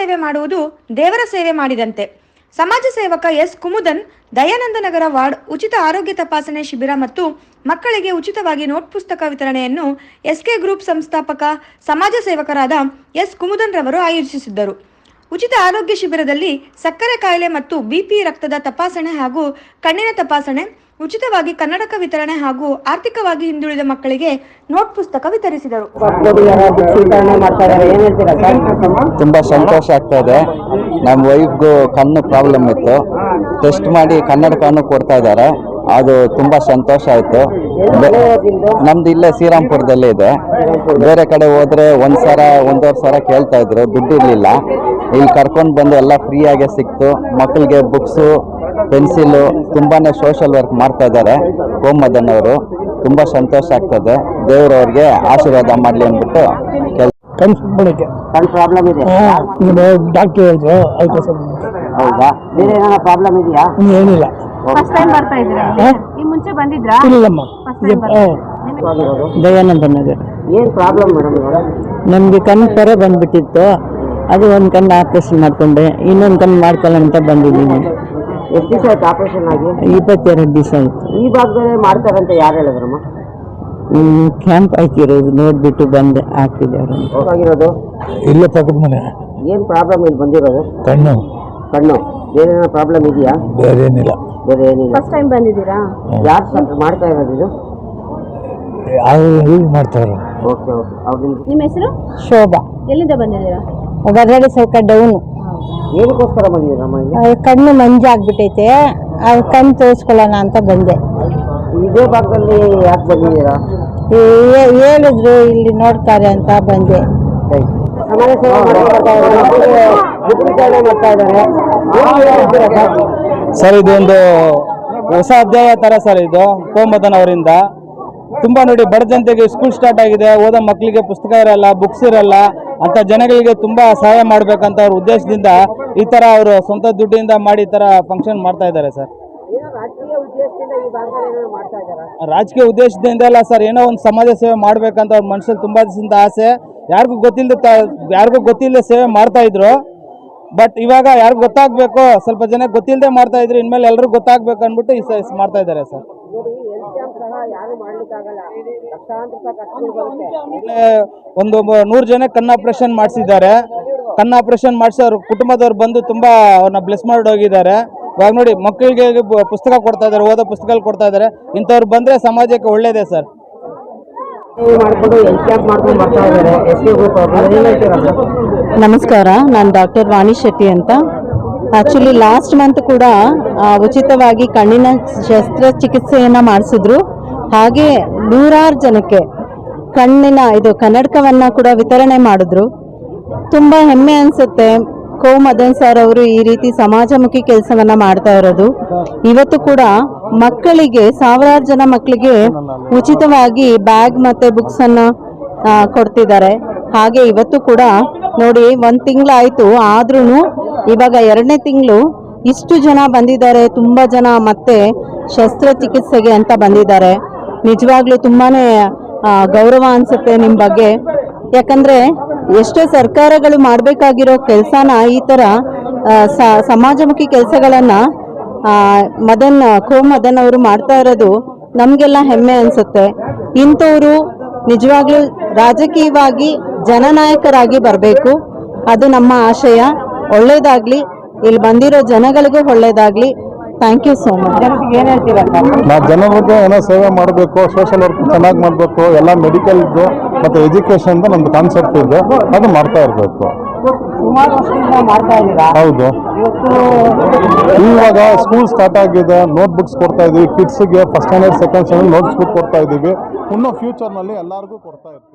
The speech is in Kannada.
ಸೇವೆ ಮಾಡುವುದು ದೇವರ ಸೇವೆ ಮಾಡಿದಂತೆ. ಸಮಾಜ ಸೇವಕ ಎಸ್ ಕುಮುದನ್ ದಯಾನಂದ ನಗರ ವಾರ್ಡ್ ಉಚಿತ ಆರೋಗ್ಯ ತಪಾಸಣೆ ಶಿಬಿರ ಮತ್ತು ಮಕ್ಕಳಿಗೆ ಉಚಿತವಾಗಿ ನೋಟ್ ಪುಸ್ತಕ ವಿತರಣೆಯನ್ನು ಎಸ್ಕೆ ಗ್ರೂಪ್ ಸಂಸ್ಥಾಪಕ, ಸಮಾಜ ಸೇವಕರಾದ ಎಸ್ ಕುಮುದನ್ ರವರು ಆಯೋಜಿಸಿದ್ದರು. ಉಚಿತ ಆರೋಗ್ಯ ಶಿಬಿರದಲ್ಲಿ ಸಕ್ಕರೆ ಕಾಯಿಲೆ ಮತ್ತು ಬಿಪಿ ರಕ್ತದ ತಪಾಸಣೆ ಹಾಗೂ ಕಣ್ಣಿನ ತಪಾಸಣೆ, ಉಚಿತವಾಗಿ ಕನ್ನಡಕ ವಿತರಣೆ ಹಾಗೂ ಆರ್ಥಿಕವಾಗಿ ಹಿಂದುಳಿದ ಮಕ್ಕಳಿಗೆ ನೋಟ್ ಪುಸ್ತಕ ವಿತರಿಸಿದರು. ತುಂಬ ಸಂತೋಷ ಆಗ್ತಾ ಇದೆ. ನಮ್ಮ ವೈಫ್ಗೂ ಕಣ್ಣು ಪ್ರಾಬ್ಲಮ್ ಇತ್ತು. ಟೆಸ್ಟ್ ಮಾಡಿ ಕನ್ನಡಕವನ್ನು ಕೊಡ್ತಾ ಇದ್ದಾರೆ. ಅದು ತುಂಬ ಸಂತೋಷ ಆಯಿತು. ನಮ್ದು ಇಲ್ಲೇ ಶ್ರೀರಾಮ್ಪುರದಲ್ಲಿ ಇದೆ. ಬೇರೆ ಕಡೆ ಹೋದ್ರೆ ಒಂದು ಸರ ಒಂದೂವರೆ ಸಲ ಕೇಳ್ತಾ ಇದ್ರು. ದುಡ್ಡು ಇಲ್ಲಿ ಕರ್ಕೊಂಡು ಬಂದು ಎಲ್ಲ ಫ್ರೀಯಾಗೆ ಸಿಕ್ತು. ಮಕ್ಕಳಿಗೆ ಬುಕ್ಸು ಪೆನ್ಸಿಲು ತುಂಬಾ ಸೋಷಲ್ ವರ್ಕ್ ಮಾಡ್ತಾ ಇದ್ದಾರೆ. ಕೋಮದನ್ ಅವರು. ತುಂಬ ಸಂತೋಷ ಆಗ್ತದೆ. ದೇವರವ್ರಿಗೆ ಆಶೀರ್ವಾದ ಮಾಡಲಿ ಅಂದ್ಬಿಟ್ಟು ಕಣ್ ಕಣ್ ಪ್ರಾಬ್ಲಮ್ ಇದೆ. ಡಾಕ್ಟರ್ ಹೇಳಿದ್ರು ಅದಕ್ಕೋಸ್ಕರ ಹೌದಾ? ಬೇರೆ ಏನಾರ ಪ್ರಾಬ್ಲಮ್ ಇದೆಯಾ? ಏನಿಲ್ಲ. ಫಸ್ಟ್ ಟೈಮ್ ಬರ್ತಾ ಇದ್ದೀರಾ? ಈ ಮುಂಚೆ ಬಂದಿದ್ರಾ? ಇಲ್ಲಮ್ಮ First time ಬರ್ತಾ ದಯಾನಂದ ನಗರ ಏನ್ ಪ್ರಾಬ್ಲಮ್ ಮೇಡಮ್ ನಮಗೆ ಕಣ್ಣು ಸರ ಬಂದ್ಬಿಟ್ಟಿತ್ತು. ಅದು ಒಂದು ಕಣ್ಣು ಆಪ್ರೇಷನ್ ಮಾಡ್ಕೊಂಡೆ ಇನ್ನೊಂದು ಕಣ್ಣು ಮಾಡ್ಕೊಳ್ಳೋಣ ಅಂತ ಬಂದಿದ್ದೀನಿ. ಎಷ್ಟು ದಿವಸ ಆಯ್ತು ಆಪರೇಷನ್ ಆಗಿ? ಇಪ್ಪತ್ತೆರಡು ದಿವಸ ಆಯ್ತು. ಈ ಭಾಗದಲ್ಲಿ ಮಾಡ್ತಾರಂತ ಯಾರು ಹೇಳಿದ್ರಮ್ಮ? ಕ್ಯಾಂಪ್ ಹಾಕಿರೋದು ನೋಡ್ಬಿಟ್ಟು ಬಂದೆ ಹಾಕಿದ್ದಾರೆ ಹೋಗಿರೋದು ಇಲ್ಲೇ ಪಕ್ಕದ ಮನೆ. ಏನ್ ಪ್ರಾಬ್ಲಮ್ ಇಲ್ಲಿ ಬಂದಿರೋದು? ಕಣ್ಣು. ಕಣ್ಣು. ಬೇರೆ ಏನೋ ಪ್ರಾಬ್ಲಮ್ ಇದೆಯಾ? ಬೇರೆ ಏನಿಲ್ಲ ಬೇರೆ ಏನಿಲ್ಲ. ಫಸ್ಟ್ ಟೈಮ್ ಬಂದಿದ್ದೀರಾ? ಯಾರು ಸರ್ ಮಾಡ್ತಾ ಇರೋದು ಇದು? ಯಾವ ಮಾಡ್ತಾರೆ ಓಕೆ ಓಕೆ ಅವ್ರಿಂದ ನಿಮ್ಮ ಹೆಸರು? ಶೋಭಾ. ಎಲ್ಲಿಂದ ಬಂದಿದ್ದೀರಾ? ಗದಗ ಸ್ವಲ್ಪ ಡೌನ್ ಏನಕ್ಕೋಸ್ಕರ ಇಲ್ಲಿ? ಕಣ್ಣು ಮಂಜಾಗ್ಬಿಟ್ಟೈತೆ ಅದು ಕಣ್ಣು ತೋರಿಸ್ಕೊಳ್ಳೋಣ ಅಂತ ಬಂದೆ. ಇದೇ ಭಾಗದಲ್ಲಿ ಯಾಕೆ ಬಂದಿದ್ದೀರಾ? ಹೇ- ಹೇಳಿದ್ರು ಇಲ್ಲಿ ನೋಡ್ತಾರೆ ಅಂತ ಬಂದೆ. ಸಮಾಜ ಸೇವೆ ಮಾಡ್ತಾ ಇದ್ದಾರೆ. ಮಕ್ಕಳಿಗೆ ಬುಕ್ ವಿತರಣೆ ಮಾಡ್ತಾ ಇದ್ದಾರೆ. ಏನ್ ಹೇಳ್ತೀರಾ ಸರ್ ಸರ್ ಇದೊಂದು ಹೊಸ ಅಧ್ಯಾಯ ತರ ಸರ್ ಇದು ಕೋಮದನ್ ಅವರಿಂದ. ತುಂಬಾ ನೋಡಿ ಬಡ ಜನತೆಗೆ ಸ್ಕೂಲ್ ಸ್ಟಾರ್ಟ್ ಆಗಿದೆ. ಓದೋ ಮಕ್ಕಳಿಗೆ ಪುಸ್ತಕ ಇರಲ್ಲ ಬುಕ್ಸ್ ಇರಲ್ಲ. ಅಂತ ಜನಗಳಿಗೆ ತುಂಬಾ ಸಹಾಯ ಮಾಡ್ಬೇಕಂತ ಅವ್ರ ಉದ್ದೇಶದಿಂದ ಈ ತರ ಅವರು ಸ್ವಂತ ದುಡ್ಡಿಂದ ಮಾಡಿ ಈ ತರ ಫಂಕ್ಷನ್ ಮಾಡ್ತಾ ಇದ್ದಾರೆ ಸರ್. ರಾಜಕೀಯ ಉದ್ದೇಶದಿಂದ ಅಲ್ಲ ಸರ್ ಏನೋ ಒಂದು ಸಮಾಜ ಸೇವೆ ಮಾಡ್ಬೇಕಂತ ಅವ್ರ ಮನಸ್ಸಲ್ಲಿ ತುಂಬಾ ದಿವಸದಿಂದ ಆಸೆ. ಯಾರಿಗೂ ಗೊತ್ತಿಲ್ಲದ ಯಾರಿಗೂ ಗೊತ್ತಿಲ್ಲದೆ ಸೇವೆ ಮಾಡ್ತಾ ಇದ್ರು. ಬಟ್ ಇವಾಗ ಯಾರಿಗೂ ಗೊತ್ತಾಗ್ಬೇಕು ಸ್ವಲ್ಪ ಜನ ಗೊತ್ತಿಲ್ಲದೆ ಮಾಡ್ತಾ ಇದ್ರು ಇನ್ಮೇಲೆ ಎಲ್ರಿಗೂ ಗೊತ್ತಾಗ್ಬೇಕು ಅಂದ್ಬಿಟ್ಟು ಈ ಮಾಡ್ತಾ ಇದ್ದಾರೆ ಸರ್ ನೋಡಿ ಹೆಲ್ತ್ ಕ್ಯಾಂಪ್ ಸಹ ಯಾರು ಮಾಡ್ಲಿಕ್ಕಾಗಲ್ಲ. ಲಕ್ಷಾಂತರ ರೂಪಾಯಿ ಖರ್ಚು ಬರುತ್ತೆ. ಆಮೇಲೆ ಒಂದು ನೂರು ಜನ ಕಣ್ಣು ಆಪರೇಷನ್ ಮಾಡಿಸಿದ್ದಾರೆ. ಕಣ್ಣು ಆಪರೇಷನ್ ಮಾಡಿಸಿ ಅವ್ರ ಕುಟುಂಬದವ್ರು ಬಂದು ತುಂಬಾ ಅವ್ರನ್ನ ಬ್ಲೆಸ್ ಮಾಡಿ ಹೋಗಿದ್ದಾರೆ. ಇವಾಗ ನೋಡಿ ಮಕ್ಕಳಿಗೆ ಪುಸ್ತಕ ಕೊಡ್ತಾ ಇದ್ದಾರೆ ಓದೋ ಪುಸ್ತಕಗಳು ಕೊಡ್ತಾ ಇದ್ದಾರೆ. ಇಂಥವ್ರು ಬಂದ್ರೆ ಸಮಾಜಕ್ಕೆ ಒಳ್ಳೇದೇ ಸರ್. ಮಾಡ್ಕೊಂಡು ಹೆಲ್ತ್ ಕ್ಯಾಂಪ್ ಮಾಡ್ಕೊಂಡು ಬರ್ತಾ ಇದ್ದಾರೆ. ಎಸ್ ಕೆ ಗ್ರೂಪ್ ಅವರು. ಏನ್ ಹೇಳ್ತೀರಾ ಸರ್? ನಮಸ್ಕಾರ ನಾನು ಡಾಕ್ಟರ್ ವಾಣಿ ಶೆಟ್ಟಿ ಅಂತ. ಆ್ಯಕ್ಚುಲಿ ಲಾಸ್ಟ್ ಮಂತ್ ಕೂಡ ಉಚಿತವಾಗಿ ಕಣ್ಣಿನ ಶಸ್ತ್ರಚಿಕಿತ್ಸೆಯನ್ನು ಮಾಡಿಸಿದ್ರು. ಹಾಗೆ ನೂರಾರು ಜನಕ್ಕೆ ಕಣ್ಣಿನ, ಇದು ಕನ್ನಡಕವನ್ನು ಕೂಡ ವಿತರಣೆ ಮಾಡಿದ್ರು. ತುಂಬ ಹೆಮ್ಮೆ ಅನಿಸುತ್ತೆ. ಕೋ ಮದನ್ ಸರ್ ಅವರು ಈ ರೀತಿ ಸಮಾಜಮುಖಿ ಕೆಲಸವನ್ನ ಮಾಡ್ತಾ ಇರೋದು. ಇವತ್ತು ಕೂಡ ಮಕ್ಕಳಿಗೆ, ಸಾವಿರಾರು ಜನ ಮಕ್ಕಳಿಗೆ ಉಚಿತವಾಗಿ ಬ್ಯಾಗ್ ಮತ್ತೆ ಬುಕ್ಸ್ ಅನ್ನ ಕೊಡ್ತಿದ್ದಾರೆ. ಹಾಗೆ ಇವತ್ತು ಕೂಡ ನೋಡಿ, ಒಂದು ತಿಂಗಳಾಯಿತು. ಆದ್ರೂ ಇವಾಗ ಎರಡನೇ ತಿಂಗಳು ಇಷ್ಟು ಜನ ಬಂದಿದ್ದಾರೆ. ತುಂಬಾ ಜನ ಮತ್ತೆ ಶಸ್ತ್ರಚಿಕಿತ್ಸೆಗೆ ಅಂತ ಬಂದಿದ್ದಾರೆ. ನಿಜವಾಗ್ಲೂ ತುಂಬಾನೇ ಗೌರವ ಅನ್ಸುತ್ತೆ ನಿಮ್ಮ ಬಗ್ಗೆ. ಯಾಕಂದ್ರೆ ಎಷ್ಟೋ ಸರ್ಕಾರಗಳು ಮಾಡಬೇಕಾಗಿರೋ ಕೆಲಸನ ಈ ಸ- ಸಮಾಜಮುಖಿ ಕೆಲಸಗಳನ್ನು ಮದನ್, ಕೋ ಮದನ್ ಅವರು ಮಾಡ್ತಾ ಇರೋದು ನಮಗೆಲ್ಲ ಹೆಮ್ಮೆ ಅನ್ಸುತ್ತೆ. ಇಂಥವರು ನಿಜವಾಗ್ಲೂ ರಾಜಕೀಯವಾಗಿ ಜನನಾಯಕರಾಗಿ ಬರಬೇಕು. ಅದು ನಮ್ಮ ಆಶಯ. ಒಳ್ಳೇದಾಗ್ಲಿ, ಇಲ್ಲಿ ಬಂದಿರೋ ಜನಗಳಿಗೂ ಒಳ್ಳೇದಾಗ್ಲಿ. ಥ್ಯಾಂಕ್ ಯು ಸೋ ಮಚ್ ಏನ್ ಹೇಳ್ತೀರಾ ಸರ್? ನಾವು ಜನರಿಗೆ ಏನೋ ಸೇವೆ ಮಾಡಬೇಕು ಸೋಷಿಯಲ್ ವರ್ಕ್ ಚೆನ್ನಾಗಿ ಮಾಡಬೇಕು ಎಲ್ಲ ಮೆಡಿಕಲ್ದು ಮತ್ತು ಎಜುಕೇಷನ್ದು ನಮ್ದು ಕಾನ್ಸೆಪ್ಟ್ ಇದೆ. ಅದು ಮಾಡ್ತಾ ಇರಬೇಕು. ಸುಮಾರು ವರ್ಷದಿಂದ ಮಾಡ್ತಾ ಇದ್ದೀರಾ? ಹೌದು. ಇವಾಗ ಸ್ಕೂಲ್ ಸ್ಟಾರ್ಟ್ ಆಗಿದೆ ನೋಟ್ ಬುಕ್ಸ್ ಕೊಡ್ತಾ ಇದೀವಿ. ಕಿಡ್ಸ್ಗೆ first standard second standard notes book ಕೊಡ್ತಾ ಇದ್ದೀವಿ ಇನ್ನು ಫ್ಯೂಚರ್ನಲ್ಲಿ ಎಲ್ಲರಿಗೂ ಕೊಡ್ತಾ ಇರ್ತೀವಿ.